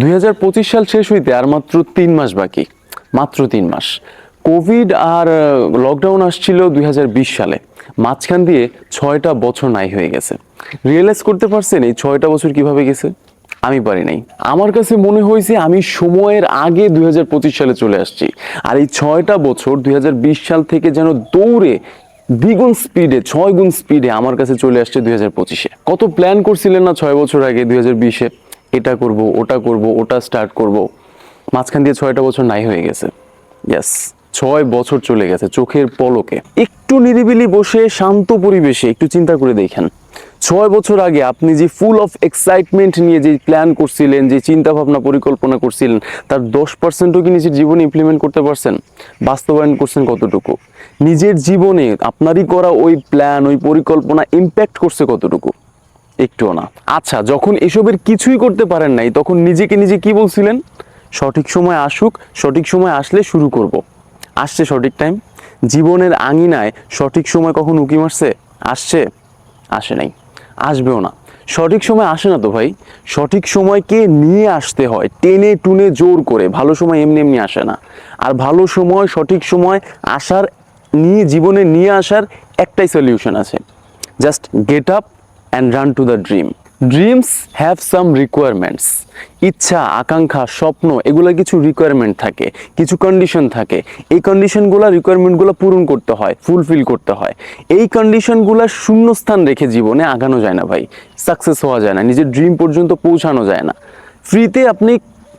দুই হাজার পঁচিশ সাল শেষ হইতে আর মাত্র তিন মাস বাকি। মাত্র তিন মাস। কোভিড আর লকডাউন আসছিল দুই হাজার বিশ সালে। মাঝখান দিয়ে ছয়টা বছর নাই হয়ে গেছে। রিয়েলাইজ করতে পারছেন এই ছয়টা বছর কীভাবে গেছে? আমি পারি নাই। আমার কাছে মনে হয়েছে আমি সময়ের আগে দুই হাজার পঁচিশ সালে চলে আসছি। আর এই ছয়টা বছর দুই হাজার বিশ সাল থেকে যেন দৌড়ে, দ্বিগুণ স্পিডে ছয় গুণ স্পিডে আমার কাছে চলে আসছে দুই হাজার পঁচিশে। কত প্ল্যান করছিলেন না ছয় বছর আগে দুই হাজার বিশে? এটা করব, ওটা করব, ওটা স্টার্ট করব। মাঝখান দিয়ে ছয়টা বছর নাই হয়ে গেছে। ইয়াস ছয় বছর চলে গেছে চোখের পলকে। একটু নিরিবিলি বসে, শান্ত পরিবেশে একটু চিন্তা করে দেখেন। ছয় বছর আগে আপনি যে ফুল অফ এক্সাইটমেন্ট নিয়ে যে প্ল্যান করছিলেন, যে চিন্তা ভাবনা পরিকল্পনা করছিলেন, তার দশ পার্সেন্টও কি নিজের জীবনে ইমপ্লিমেন্ট করতে পারছেন? বাস্তবায়ন করছেন কতটুকু? নিজের জীবনে আপনারই করা ওই প্ল্যান ওই পরিকল্পনা ইম্প্যাক্ট করছে কতটুকু? একটুও না। আচ্ছা যখন এসবের কিছুই করতে পারেন নাই, তখন নিজেকে নিজে কি বলছিলেন? সঠিক সময় আসুক, সঠিক সময় আসলে শুরু করব। আসছে সঠিক টাইম জীবনের আঙিনায় সঠিক সময় কখন উকি মারছে? আসছে? আসে নাই। আসবেও না। সঠিক সময় আসে না তো ভাই। সঠিক সময়কে নিয়ে আসতে হয়, টেনে টুনে জোর করে। ভালো সময় এমনি এমনি আসে না। আর ভালো সময়, সঠিক সময় আসার নিয়ে, জীবনে নিয়ে আসার একটাই সলিউশন আছে। Just get up and run to the dream dreams have some requirements ইচ্ছা, আকাঙ্ক্ষা, স্বপ্ন, এগুলো কিছু রিকোয়ারমেন্ট থাকে, কিছু কন্ডিশন থাকে। এই কন্ডিশনগুলো রিকোয়ারমেন্টগুলো পূরণ করতে হয় ফুলফিল করতে হয়। এই কন্ডিশনগুলো শূন্যস্থান রেখে জীবনে আগানো যায় না ভাই। সাকসেস হওয়া যায় না, নিজের ড্রিম পর্যন্ত পৌঁছানো যায় না। ফ্রিতে আপনি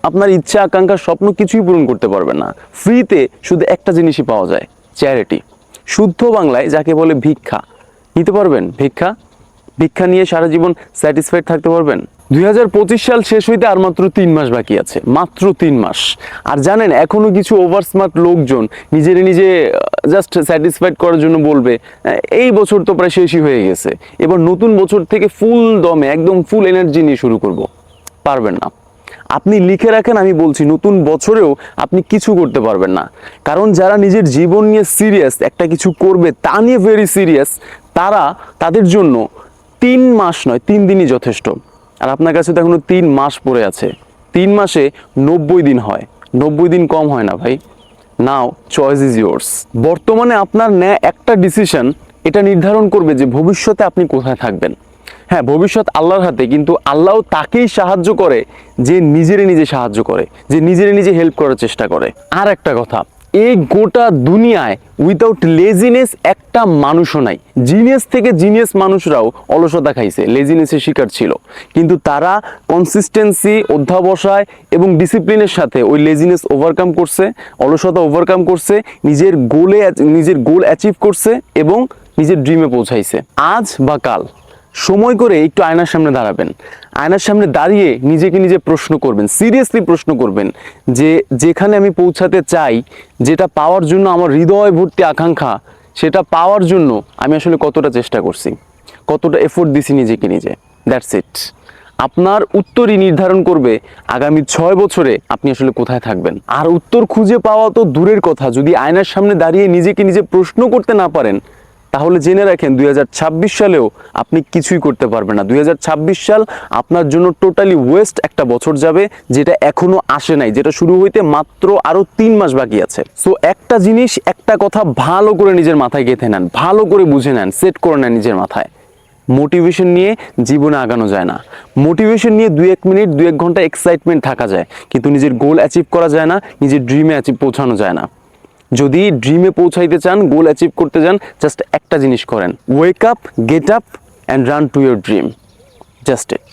আপনার ইচ্ছা, আকাঙ্ক্ষা, স্বপ্ন কিছুই পূরণ করতে পারবেন না। ফ্রিতে শুধু একটা জিনিসই পাওয়া যায় চ্যারিটি শুদ্ধ বাংলায় যাকে বলে ভিক্ষা। নিতে পারবেন ভিক্ষা? ভিক্ষা নিয়ে সারা জীবন স্যাটিসফাইড থাকতে পারবেন। দু হাজার পঁচিশ সাল শেষ হইতে আর মাত্র তিন মাস বাকি আছে, মাত্র তিন মাস। আর জানেন, এখনও কিছু ওভার স্মার্ট লোকজন নিজের নিজে জাস্ট স্যাটিসফাইড করার জন্য বলবে এই বছর তো প্রায় শেষই হয়ে গেছে। এবার নতুন বছর থেকে ফুল দমে, একদম ফুল এনার্জি নিয়ে শুরু করব। পারবেন না। আপনি লিখে রাখেন, আমি বলছি, নতুন বছরেও আপনি কিছু করতে পারবেন না। কারণ যারা নিজের জীবন নিয়ে সিরিয়াস একটা কিছু করবে, তা নিয়ে ভেরি সিরিয়াস তারা তাদের জন্য তিন মাস নয়, তিন দিনই যথেষ্ট। আর আপনার কাছে তো এখনও তিন মাস পড়ে আছে। তিন মাসে নব্বই দিন হয়। নব্বই দিন কম হয় না ভাই। নাও চয়েস ইজ ইয়োর্স বর্তমানে আপনার নেয় একটা ডিসিশন এটা নির্ধারণ করবে যে ভবিষ্যতে আপনি কোথায় থাকবেন। হ্যাঁ ভবিষ্যৎ আল্লাহর হাতে, কিন্তু আল্লাহ তাকেই সাহায্য করে যে নিজেরে নিজে সাহায্য করে, যে নিজেরে নিজে হেল্প করার চেষ্টা করে। আর একটা কথা এই গোটা দুনিয়ায় উইদাউট লেজিনেস একটা মানুষও নাই। জিনিয়াস থেকে জিনিয়াস মানুষরাও অলসতা খাইছে লেজিনেসের শিকার ছিল। কিন্তু তারা কনসিস্টেন্সি অধ্যাবসায় এবং ডিসিপ্লিনের সাথে ওই লেজিনেস ওভারকাম করছে, অলসতা ওভারকাম করছে, নিজের গোলে নিজের গোল অ্যাচিভ করছে এবং নিজের ড্রিমে পৌঁছাইছে। আজ বা কাল সময় করে একটু আয়নার সামনে দাঁড়াবেন। আয়নার সামনে দাঁড়িয়ে নিজেকে নিজে প্রশ্ন করবেন সিরিয়াসলি প্রশ্ন করবেন যে, যেখানে আমি পৌঁছাতে চাই, যেটা পাওয়ার জন্য আমার হৃদয় ভর্তি আকাঙ্ক্ষা, সেটা পাওয়ার জন্য আমি আসলে কতটা চেষ্টা করছি, কতটা এফোর্ট দিছি নিজেকে নিজে? দ্যাটস ইট আপনার উত্তরই নির্ধারণ করবে আগামী ছয় বছরে আপনি আসলে কোথায় থাকবেন। আর উত্তর খুঁজে পাওয়া তো দূরের কথা, যদি আয়নার সামনে দাঁড়িয়ে নিজেকে নিজে প্রশ্ন করতে না পারেন তাহলে জেনে রাখেন দুই হাজার ছাব্বিশ সালেও আপনি কিছুই করতে পারবেন না। দুই হাজার ছাব্বিশ সাল আপনার জন্য টোটালি ওয়েস্ট একটা বছর যাবে, যেটা এখনও আসে নাই, যেটা শুরু হইতে মাত্র আরও তিন মাস বাকি আছে। সো একটা জিনিস, একটা কথা ভালো করে নিজের মাথায় গেঁথে নেন, ভালো করে বুঝে নেন, সেট করে নেন নিজের মাথায়। মোটিভেশন নিয়ে জীবনে আগানো যায় না। মোটিভেশন নিয়ে দু এক মিনিট দু এক ঘণ্টা এক্সাইটমেন্ট থাকা যায়, কিন্তু নিজের গোল অ্যাচিভ করা যায় না, নিজের ড্রিমে অ্যাচিভ পৌঁছানো যায় না। যদি ড্রিমে পৌঁছাইতে চান গোল অ্যাচিভ করতে চান জাস্ট একটা জিনিস করেন। Wake up get up and run to your dream just it